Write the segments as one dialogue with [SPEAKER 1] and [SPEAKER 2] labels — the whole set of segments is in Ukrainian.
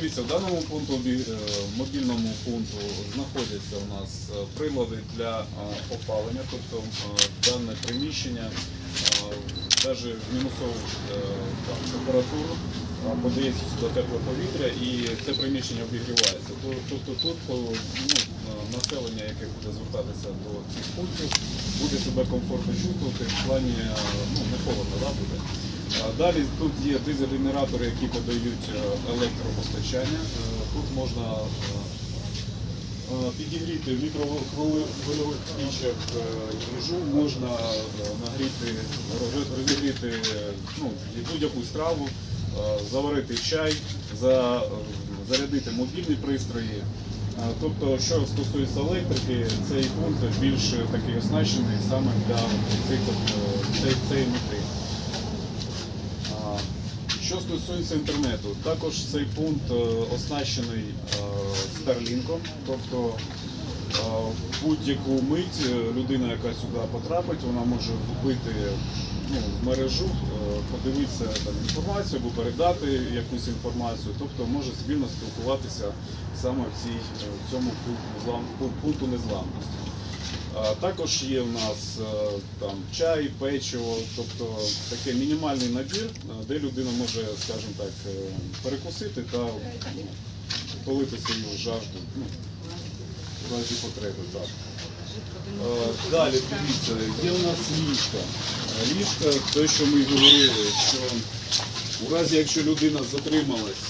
[SPEAKER 1] дивіться, в даному пункту е, мобільному пункту знаходяться у нас е, прилади для е, опалення, тобто дане приміщення навіть в мінусову температуру подається сюди тепле повітря і це приміщення обігрівається. Тобто тут ну, населення, яке буде звертатися до цих пунктів, буде себе комфортно чувствувати в плані ну, не холодно да, буде. Далі тут є дизель-генератори, які подають е, електропостачання. Е, Тут можна е, підігріти в мікрохвильових пічах їжу, можна нагріти, розігріти ну, будь-яку страву, заварити чай, зарядити мобільні пристрої. Тобто, що стосується електрики, цей пункт більш такий оснащений саме для цих, цієї мети. А, Що стосується інтернету, також цей пункт е, оснащений е, Starlink, тобто е, в будь-яку мить е, людина, яка сюди потрапить, вона може вбити ну, в мережу, е, подивитися там, інформацію або передати якусь інформацію, тобто може спільно спілкуватися саме в, цій, е, в цьому пункту незламності. Також є в нас е, там чай, печиво, тобто такий мінімальний набір, е, де людина може, скажімо так, е, перекусити та ну, полити свою жажду ну, в разі потреби. Так. Далі дивіться, є у нас ліжка. Ліжка, те, що ми говорили, що у разі, якщо людина затрималась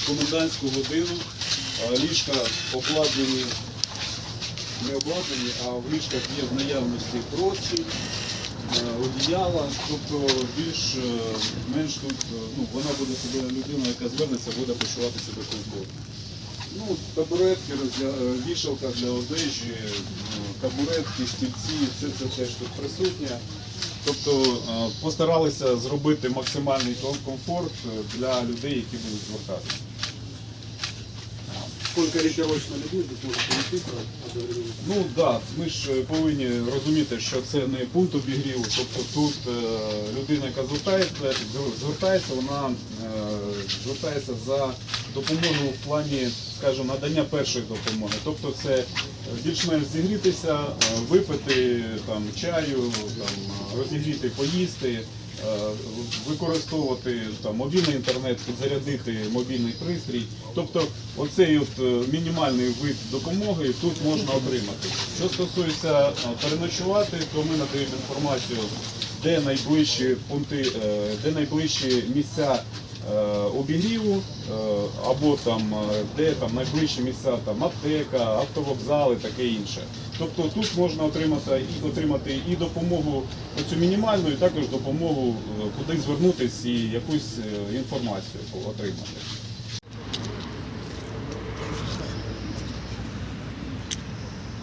[SPEAKER 1] в комендантську годину, ліжка обладнані не обладнані, а в ліжках є в наявності прості, е, одіяла, тобто більш е, менш тут, е, ну, вона буде себе, людина, яка звернеться, буде почувати себе комфортно. Ну, табуретки, вішалка для одежі, табуретки, стільці, все це теж тут присутнє. Тобто постаралися зробити максимальний комфорт для людей, які будуть звертатися.
[SPEAKER 2] Сколько ориентировочно людей здесь может прийти?
[SPEAKER 1] Ну так, да, ми ж е, повинні розуміти, що це не пункт обігріву. Тобто тут е, людина, яка звертається, звертається, вона е, звертається за допомогою в плані, скажімо, надання першої допомоги. Тобто це більш-менш зігрітися, випити там чаю, там розігріти, поїсти. Е, Використовувати там мобільний інтернет, підзарядити мобільний пристрій. Тобто оцей от е, мінімальний вид допомоги тут можна отримати. Що стосується е, переночувати, то ми надаємо інформацію, де найближчі пункти, де найближчі місця обігріву, е, або там е, де там найближчі місця там аптека, автовокзали, таке інше. Тобто тут можна отримати і отримати і допомогу оцю мінімальну, і також допомогу е, куди звернутися і якусь е, інформацію отримати.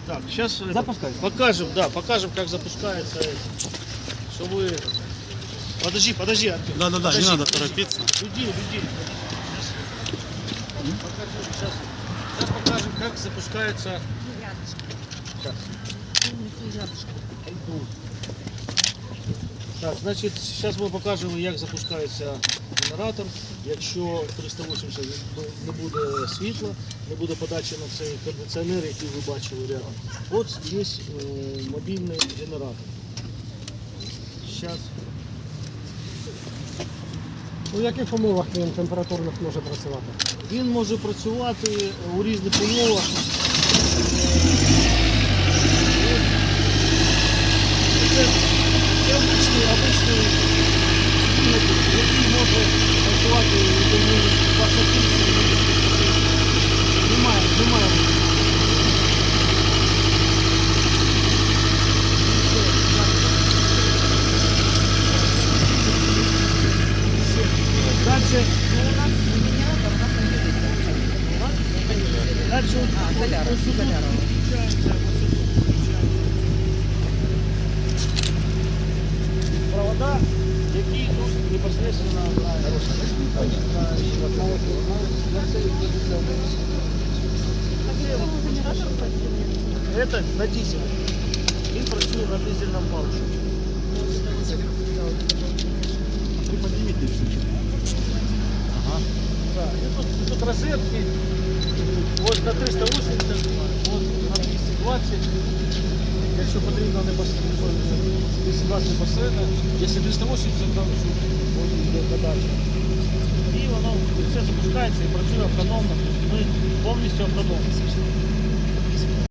[SPEAKER 3] Так, сейчас
[SPEAKER 2] Запускай.
[SPEAKER 3] покажем, да, покажем, как запускается. это. Что вы... Подожди, подожди, Артем.
[SPEAKER 2] Да, да, да, не
[SPEAKER 3] Подожди,
[SPEAKER 2] надо
[SPEAKER 3] подожди.
[SPEAKER 2] торопиться.
[SPEAKER 3] Людей, людей. Сейчас, сейчас покажем, как запускается. Сейчас. Так, значить, зараз ми покажемо, як запускається генератор. Якщо 380 не буде світла, не буде подачі на цей кондиціонер, який ви бачили рядом. От є е, мобільний генератор. Зараз.
[SPEAKER 4] У яких умовах він температурних може працювати?
[SPEAKER 3] Він може працювати у різних умовах. Це, це обичний, обичний який може працювати у Немає, немає. Провода, які йдуть непосредственно на, на, на цей кондиціонер. Это на дизель. Він працює на дизельному палку. І тут, тут розетки, вот на 380, вот на 220. Якщо потрібно не посередньо, 220 не якщо 380, то буде подача. І воно все запускається і працює автономно. Ми повністю автономно.